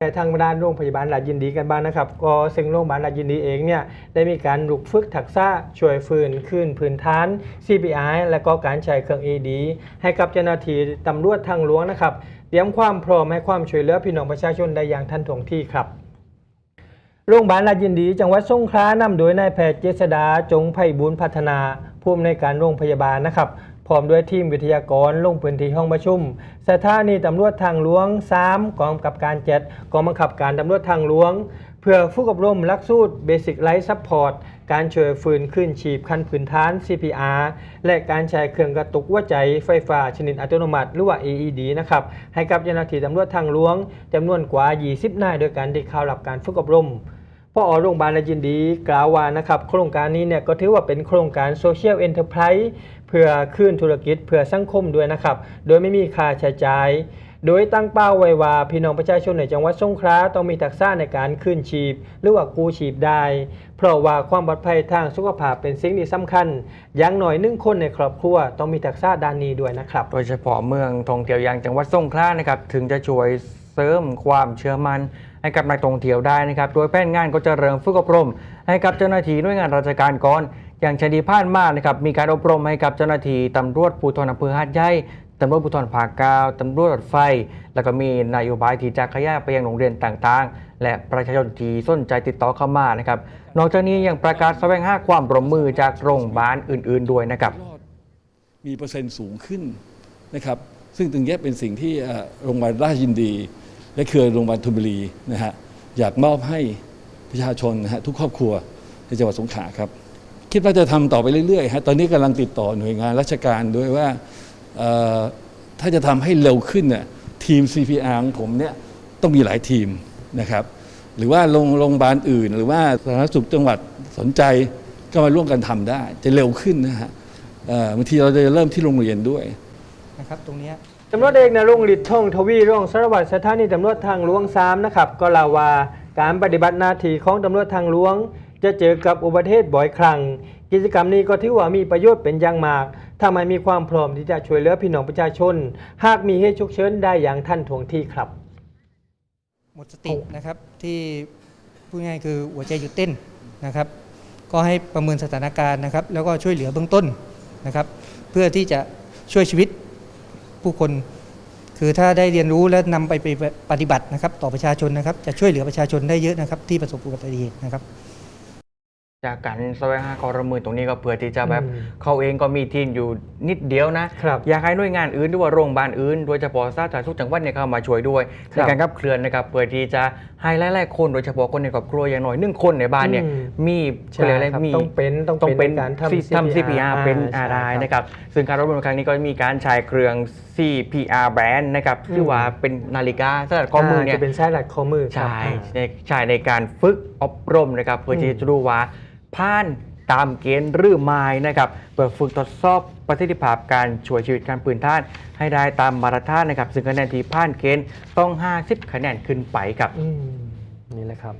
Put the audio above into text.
แต่ทางด้านโรงพยาบาลราชยินดีกันบ้างนะครับ ก็ซึ่งโรงพยาบาลราชยินดีเองเนี่ยได้มีการลุกฝึกทักษะช่วยฟื้นขึ้นพื้นฐาน CPI และก็การใช้เครื่อง AD ให้กับเจ้าหน้าที่ตำรวจทางหลวงนะครับ เตรียมความพร้อมให้ความช่วยเหลือพี่น้องประชาชนได้อย่างทันท่วงทีครับโรงพยาบาลราชยินดี จังหวัดสงขลานำโดยนายแพทย์เจษดาจงไพบูลย์พัฒนาผู้อำนวยการโรงพยาบาลนะครับ พร้อมด้วยทีมวิทยากรลงพื้นที่ห้องประชุม สถานีตำรวจทางหลวง 3 กองกับการเจ็ดกองบังคับการตำรวจทางหลวง เพื่อฝึกอบรมลักสูตร Basic Life Support การช่วยฟื้นขึ้นชีพขั้นพื้นฐาน CPR และการใช้เครื่องกระตุกหัวใจไฟฟ้าชนิดอัตโนมัติหรือว่า AED นะครับ ให้กับเจ้าหน้าที่ตำรวจทางหลวงจำนวนกว่า 20 นายโดยการที่เข้ารับการฝึกอบรมพ่ออโรงพยาบาลยินดีกล่าวว่านะครับโครงการนี้เนี่ยก็ถือว่าเป็นโครงการโซเชียลเอ็นเตอร์ไพรส์ เพื่อขึ้นธุรกิจเพื่อสังคมด้วยนะครับ โดยไม่มีค่าใช้จ่าย โดยตั้งเป้าไว้ว่าพี่น้องประชาชนในจังหวัดสงขลาต้องมีทักษะในการขึ้นชีพ หรือว่ากู้ชีพได้ เพราะว่าความปลอดภัยทางสุขภาพเป็นสิ่งที่สำคัญ อย่างหน่อยหนึ่งคนในครอบครัวต้องมีทักษะด้านนี้ด้วยนะครับ โดยเฉพาะเมืองท่องเที่ยวอย่างจังหวัดสงขลานะครับถึงจะช่วยเสริมความเชื่อมั่นให้กับนักท่องเที่ยวได้นะครับ โดยแผนงานก็จะเริ่มฝึกอบรม ให้กับเจ้าหน้าที่หน่วยงานราชการก่อน อย่างชดีพานมากนะครับมีการอบรมให้กับเจ้าหน้าที่ตำรวจภูธรอำเภอหาดใหญ่ตำรวจภูธรภาคเก้าตำรวจรถไฟ แล้วก็มีนโยบายที่จะขยายไปยังโรงเรียนต่างๆ และประชาชนที่สนใจติดต่อเข้ามานะครับนอกจากนี้ยังประกาศแสวงหาความร่วมมือจากโรงพยาบาลอื่น ๆ ด้วยนะครับมีเปอร์เซ็นต์สูงขึ้นนะครับซึ่งตรงนี้เป็นสิ่งที่โรงพยาบาลราชยินดี และเครือโรงพยาบาลธนบุรีนะฮะอยากมอบให้ประชาชนนะฮะทุกครอบครัวในจังหวัดสงขลาครับ คิดว่าจะทำต่อไปเรื่อยๆฮะตอนนี้กำลังติดต่อหน่วยงานราชการด้วยว่าเอ่อถ้าจะทำให้เร็วขึ้นเนี่ยทีม CPR ของผมเนี่ยต้องมีหลายทีมนะครับ หรือว่าโรงโรงพยาบาลอื่น หรือว่าสาธารณสุขจังหวัดสนใจก็มาร่วมกันทำได้ จะเร็วขึ้นนะฮะเอ่อบางทีเราจะเริ่มที่โรงเรียนด้วยนะครับตรงเนี้ยตำรวจเอกนรงค์ฤทธิ์ท่องทวีร่องสารวัตรสถานีตำรวจทางหลวง3นะครับก็ลาว่าการปฏิบัติหน้าที่ของตำรวจทางหลวง จะเจอกับอุบัติเหตุบ่อยครั้ง กิจกรรมนี้ก็ถือว่ามีประโยชน์เป็นอย่างมากทำให้มีความพร้อมที่จะช่วยเหลือพี่น้องประชาชน หากมีเหตุฉุกเฉินได้อย่างทันท่วงทีครับ หมดสตินะครับที่พูดง่ายคือหัวใจหยุดเต้นนะครับ ก็ให้ประเมินสถานการณ์นะครับ แล้วก็ช่วยเหลือเบื้องต้นนะครับ เพื่อที่จะช่วยชีวิตผู้คนคือถ้าได้เรียนรู้และนำไปปฏิบัตินะครับ ต่อประชาชนนะครับ จะช่วยเหลือประชาชนได้เยอะนะครับ ที่ประสบอุบัติเหตุนะครับ จากการแสวงหาความร่วมมือตรงนี้ก็เพื่อที่จะแบบอืมเขาเองก็มีทีมอยู่นิดเดียวนะครับอยากให้หน่วยงานอื่นหรือว่าโรงพยาบาลอื่นโดยเฉพาะสาธารณสุขจังหวัดเนี่ยเข้ามาช่วยด้วยครัในบการขับเคลื่อนนะครับเพื่อที่จะให้หลายๆคนโดยเฉพาะคนในครอบครัวอย่างน้อยหนึ่งคนในบ้านเนี่ยอืมมีใช่เขาเรียกอะไรครับมีต้องเป็นต้องต้องเป็เป็นนในการทำที่ทำ CPR เป็นอ่าอะไรใช่ครับนะครับซึ่งการรบรวมครั้งนี้ก็มีการใช้เครื่อง CPR แบรนด์นะครับอืมชื่อว่าเป็นนาฬิกาสำหรับข้อมือเนี่ยจะเป็นสายหลัดข้อมือครับใช่อ่าในใช่ในการฝึกอบรมนะครับเพื่อที่อืมจะดูว่า ผ่านตามเกณฑ์หรือไม่นะครับเพื่อฝึกทดสอบประสิทธิภาพการช่วยชีวิตการปืนท่านให้ได้ตามมาตรฐานนะครับ ซึ่งคะแนนที่ผ่านเกณฑ์ต้อง 50 คะแนนขึ้นไปครับ อืมนี่แหละครับ